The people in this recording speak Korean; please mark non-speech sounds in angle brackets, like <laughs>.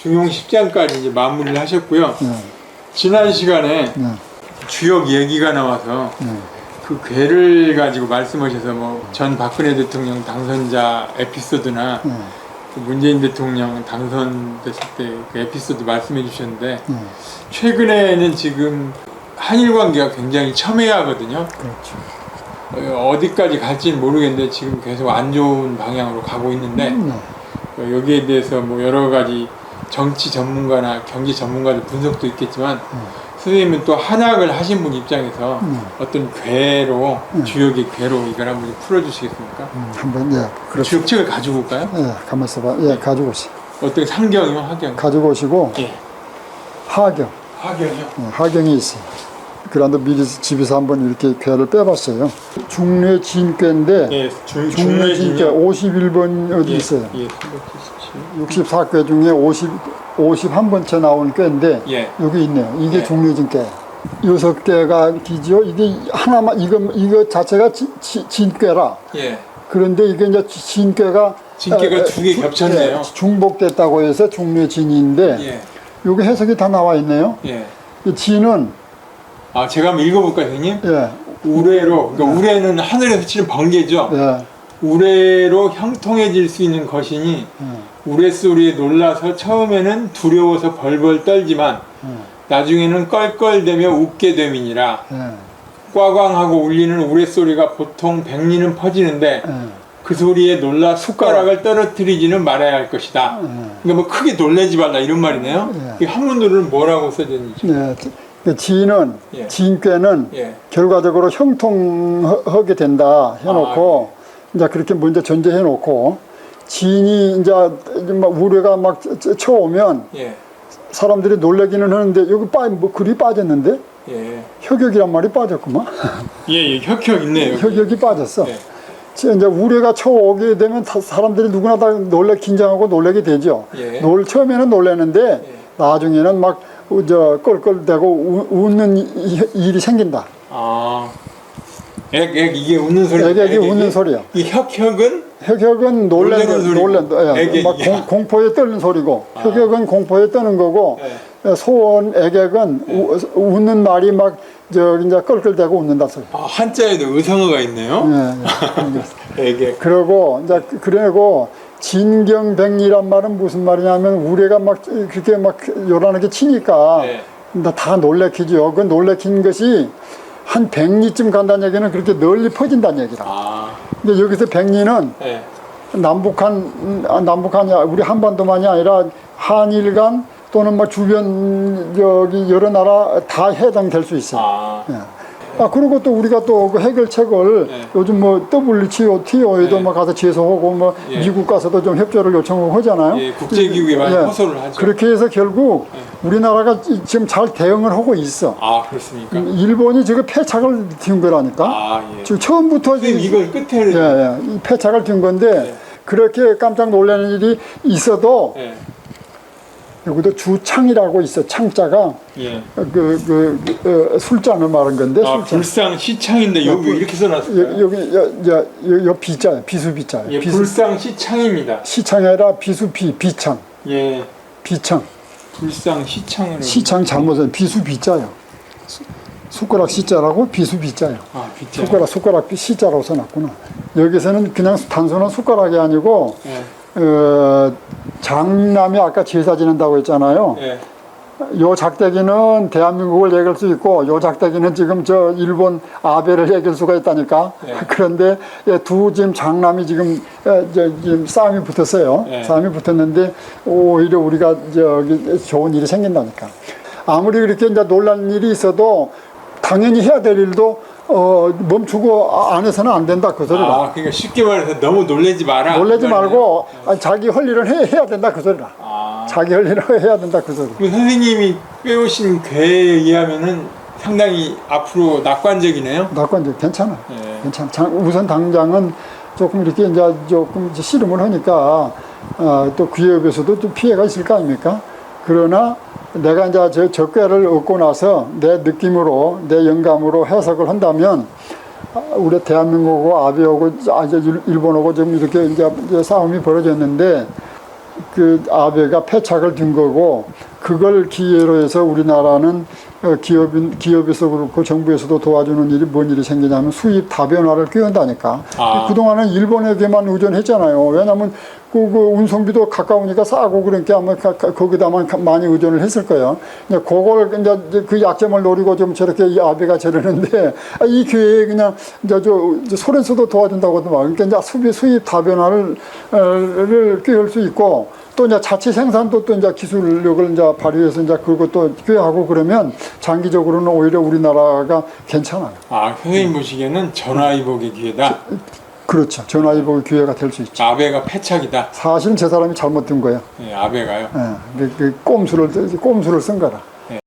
중용 10장까지 이제 마무리를 하셨고요. 네. 지난 시간에 네. 주역 얘기가 나와서 네. 그 괴를 가지고 말씀하셔서 뭐 전 박근혜 대통령 당선자 에피소드나 네. 그 문재인 대통령 당선됐을 때 그 에피소드 말씀해 주셨는데 네. 최근에는 지금 한일 관계가 굉장히 첨예하거든요. 그렇죠. 어, 어디까지 갈지는 모르겠는데 지금 계속 안 좋은 방향으로 가고 있는데 네. 어, 여기에 대해서 뭐 여러 가지 정치 전문가나 경제 전문가들 분석도 있겠지만 선생님은 또 한학을 하신 분 입장에서 음. 어떤 괴로 음. 주역의 괴로 이걸 한번 풀어주시겠습니까? 음, 한번 예. 그렇죠. 주역책을 가지고 올까요? 예, 가만 있어봐. 예, 가지고 오시. 어떤 상경이요, 하경? 가지고 오시고 예, 하경, 하경이요. 예, 하경이 있어요. 그런데 미리 집에서 한번 이렇게 괴를 빼봤어요. 중뇌 진괴인데 예, 중, 중뇌 진괴 중뇌진요. 51번 어디 예, 있어요. 예, 377. 64괴 중에 50, 51번째 나온 꾀인데 예. 여기 있네요. 이게 예. 중뇌진괴. 여섯 개가 기지요. 이게 하나만 이거 이거 자체가 진, 진- 진괴라. 예. 그런데 이게 이제 진괴가 진괴가 어, 어, 두개 주- 겹쳤네요. 예, 중복됐다고 해서 중뇌진인데 예, 여기 해석이 다 나와 있네요. 예. 이 진은 아, 제가 한번 읽어볼까요, 선생님? 예, 우레로, 그러니까 우레는 하늘에서 치는 번개죠. 예, 우레로 형통해질 수 있는 것이니 예, 우레 소리에 놀라서 처음에는 두려워서 벌벌 떨지만 예, 나중에는 껄껄대며 웃게 됨이니라 예, 꽝꽝하고 울리는 우레 소리가 보통 백리는 퍼지는데 예, 그 소리에 놀라 숟가락을 떨어뜨리지는 말아야 할 것이다. 예. 그러니까 뭐 크게 놀래지 말라 이런 말이네요. 예. 이 한문으로는 뭐라고 써졌는지. 예. 그 진은 예. 진괴는 예. 결과적으로 형통하게 된다 해놓고 아, 이제 그렇게 먼저 전제해 놓고 진이 이제 막 우려가 막 쳐- 쳐오면 예. 사람들이 놀래기는 하는데 여기 빠뭐 글이 빠졌는데 예. 혁역이란 말이 빠졌구만 예, 예. 혁혁 있네요. 혁역이 빠졌어. 예. 지- 이제 우려가 쳐오게 되면 사- 사람들이 누구나 다 놀래 긴장하고 놀래게 되죠. 예. 놀 처음에는 놀래는데 예. 나중에는 막 저 껄껄대고 우- 웃는 이- 일이 생긴다. 아. 액, 액, 이게 웃는 소리. 액, 액이 웃는 소리야. 이 혁혁은 혁혁은 놀래는 놀래는 소리고, 놀랜다. 예, 막 야. 공, 공포에 떨는 소리고 아. 혁혁은 공포에 떠는 거고 예. 소원 애객은 우- 웃는 말이 막저 이제 껄껄대고 웃는다 소리. 아, 한자에도 의성어가 있네요. 예, 예. 액, 액. 그러고 이제 그러고 진경백리란 말은 무슨 말이냐면 우리가 막 그렇게 막 요란하게 치니까 네. 나다 놀래키죠. 그 놀래킨 것이 한 백리쯤 간다는 얘기는 그렇게 널리 퍼진다는 얘기라. 아. 근데 여기서 백리는 예. 남북한 음, 아, 남북한이 아- 우리 한반도만이 아니라 한일 간 또는 막 주변 저기 여러 나라 다 해당될 수 있어요. 아. 예. 아 그리고 또 우리가 또그 해결책을 네. 요즘 뭐 WTO, TO에도 네. 뭐 가서 제소하고 뭐 예. 미국 가서도 좀 협조를 요청하고 하잖아요. 예, 국제기구에 많이 호소를 하죠. 네. 그렇게 해서 결국 우리나라가 이- 지금 잘 대응을 하고 있어. 아, 그렇습니까? 일본이 지금 패착을 틔운 거라니까. 아, 예. 지금 처음부터 지금 이걸 끝에를. 예, 예. 이 패착을 픔 건데 네. 그렇게 깜짝 놀라는 일이 있어도 예. 여기도 주창이라고 있어. 창자가 예. 그, 그, 그 어, 술잔을 말한 건데 아, 술잔. 불상 시창인데 여기 불- 이렇게 써놨어요. 여, 여기 여, 여, 여, 여 비자야 비수 비자야 예, 비수, 불상 시창입니다. 시창이 아니라 비수 비 비창 예. 비창 불상 시창으로. 시창 잘못은 비수 비자요 수- 숟가락 시자라고 비수 비자요 아, 비자. 숟가락 숟가락 시자라고 써놨구나 여기서는 그냥 단순한 숟가락이 아니고 예. 어, 장남이 아까 제사 지낸다고 했잖아요 예. 요 작대기는 대한민국을 얘기할 수 있고 요 작대기는 지금 저 일본 아베를 얘기할 수가 있다니까 네. <laughs> 그런데 예, 두 지금 장남이 지금 에, 저, 지금 싸움이 붙었어요 네. 싸움이 붙었는데 오히려 우리가 저기 좋은 일이 생긴다니까 아무리 그렇게 이제 놀란 일이 있어도 당연히 해야 될 일도 어, 멈추고 아- 안 된다 그 소리라 아, 그러니까 쉽게 말해서 너무 놀래지 마라. 놀라지 그 말이네요. 말고 아, 자기 할 일은 해, 해야 된다 그 소리라 아. 자기 할 일은 해야 된다 그 소리 그 선생님이 빼오신 괴에 의하면은 상당히 앞으로 낙관적이네요. 낙관적 괜찮아. 예. 괜찮아. 장- 우선 당장은 조금 이렇게 이제 조금 이제 씨름을 하니까 어, 또 기업에서도 좀 피해가 있을 거 아닙니까? 그러나 내가 이제 저 적괴를 얻고 나서 내 느낌으로 내 영감으로 해석을 한다면 아, 우리 대한민국하고 아베하고 아주 일- 일본하고 좀 이렇게 이제 싸움이 벌어졌는데 그 아베가 패착을 둔 거고 그걸 기회로 해서 우리나라는 어, 기업 기업에서 그렇고 정부에서도 도와주는 일이 뭔 일이 생기냐면 수입 다변화를 꾀한다니까. 아. 그동안은 일본에게만 의존했잖아요. 왜냐하면 그, 그 운송비도 가까우니까 싸고 그러니까 아마 가- 가- 거기다만 가- 많이 의존을 했을 거예요. 이제 그걸 이제 그 약점을 노리고 좀 저렇게 이 아베가 저러는데 <laughs> 아, 이 기회에 그냥 이제 저 소련서도 도와준다고 하더만 그러니까 이제 수비 수입 다변화를 어, 를 꾀할 수 있고 또 이제 자체 생산도 또 이제 기술력을 이제 발휘해서 이제 그것도 꾀하고 그러면 장기적으로는 오히려 우리나라가 괜찮아요. 아 선생님 보시기에는 전화위복의 기회다. 그렇죠. 전화위복의 기회가 될 수 있죠. 아베가 패착이다. 사실은 제 사람이 잘못 든 거예요. 예, 아베가요. 예, 그, 그 꼼수를 꼼수를 쓴 거라.